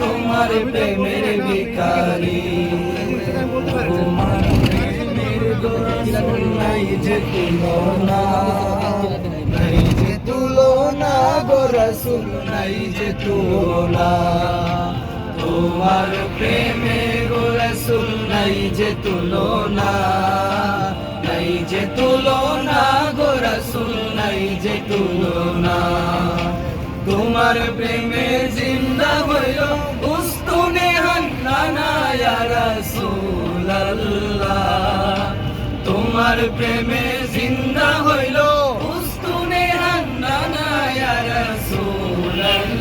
তোমার প্রেমের ভিখারি। তোমার প্রেমের গোরসুল নাই যে তুলনা নাই যে তুলনা গোরসুল নাই যে তুলনা। তোমার প্রেমে গোরসুল নাই যে তুলনা। তুলনা। তোমার প্রেমে জিন্দা হইল উস্তুনে হান্নানা তোমার প্রেমে জিন্দা হইল উস্তুনে হান্নানা ইয়া রাসূলুল্লাহ।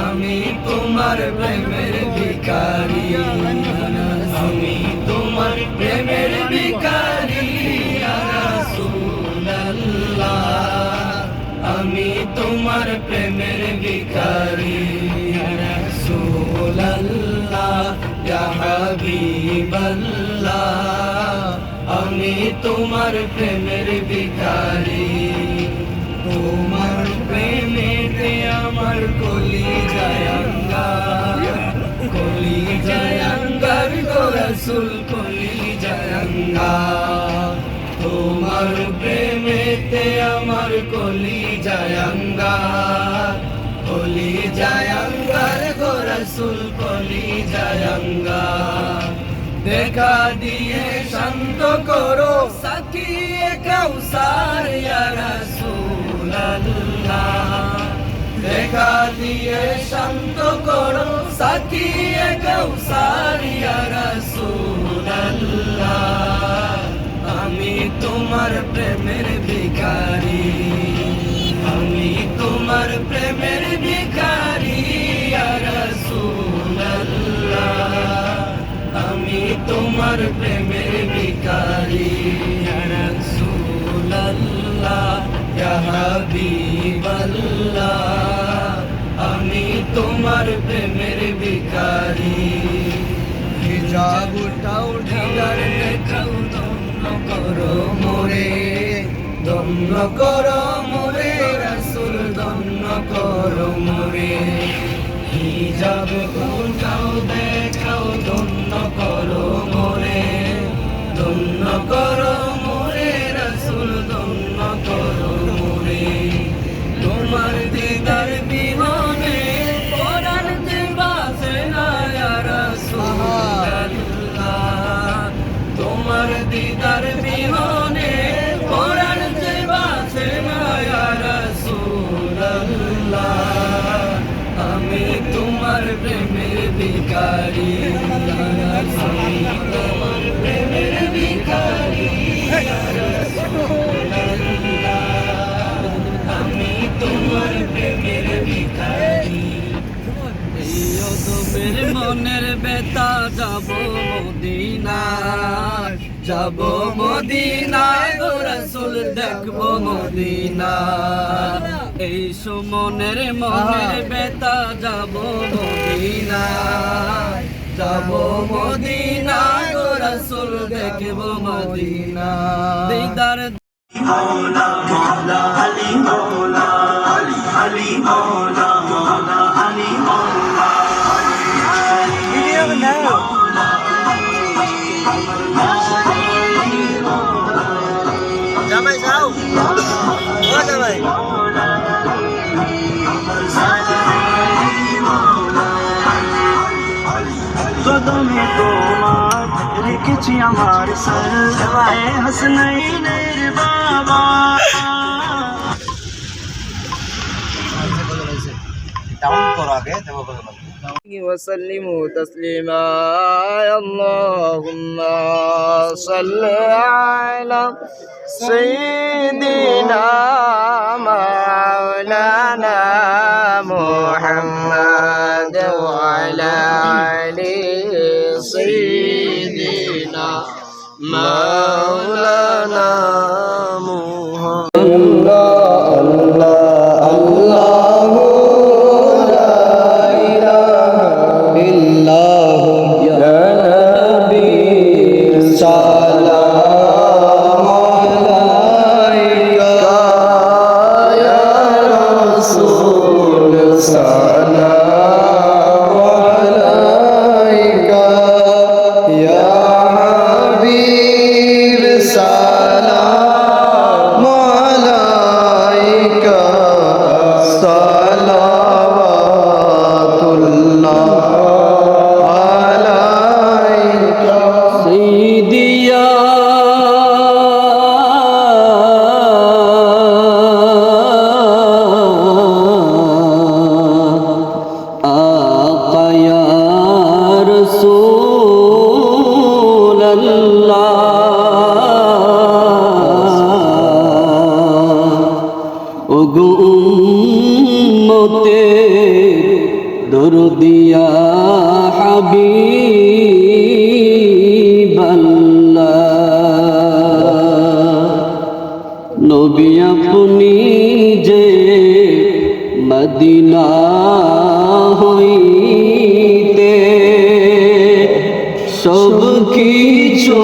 আমি তোমার প্রেমের হাবিবাল্লাহ আমি তোমার প্রেমের ভিখারি। তোমার প্রেমেতে আমার কলি জায়াঙ্গার কলি জায়াঙ্গার গো রাসূল কলি জায়াঙ্গার তোমার প্রেমেতে আমার কলি জায়াঙ্গার কলি জায়াঙ্গার রাসূল কলি দেখা দিয়ে শান্ত করো সাকিয়ে কাউসার, ইয়া রাসূলুল্লাহ। দেখা দিয়ে শান্ত করো সাকিয়ে কাউসার, ইয়া রাসূলুল্লাহ। আমি তোমার প্রেমের ভিখারি। আমি তোমার প্রেমের তোমার প্রেমের ভিখারি। ইয়া রাসূলুল্লাহ ইয়া হাবিবাল্লাহ আমি তোমার প্রেমের ভিখারি। হিজাব উঠাও ঢিলার দেখাও দম্ন করো মোরে দম্ন করো মোরে রাসূল দম্ন করো মোরে। হিজাব উঠাও দেখাও তোমার মনের বেতা যাব মদিনায় যাব মদিনায়, গো রাসূল, দেখব মদিনা এই সুমনের মনের বেতা যাব মদিনায় যাব মদিনা গো রসুল দেখব মদিনা দিদার মৌলা মৌলা আলী রেখেছি আমার সর এ হাসনাইনের বাবা ডাউন করো আগে দেবো বলে وسلموا تسليما اللهم صل على سيدنا مولانا محمد وعلى آل سيدنا Mo. গুমতে দরদিয়া হাবি নবী আপনি যে মদিনা হইতে সব কিছু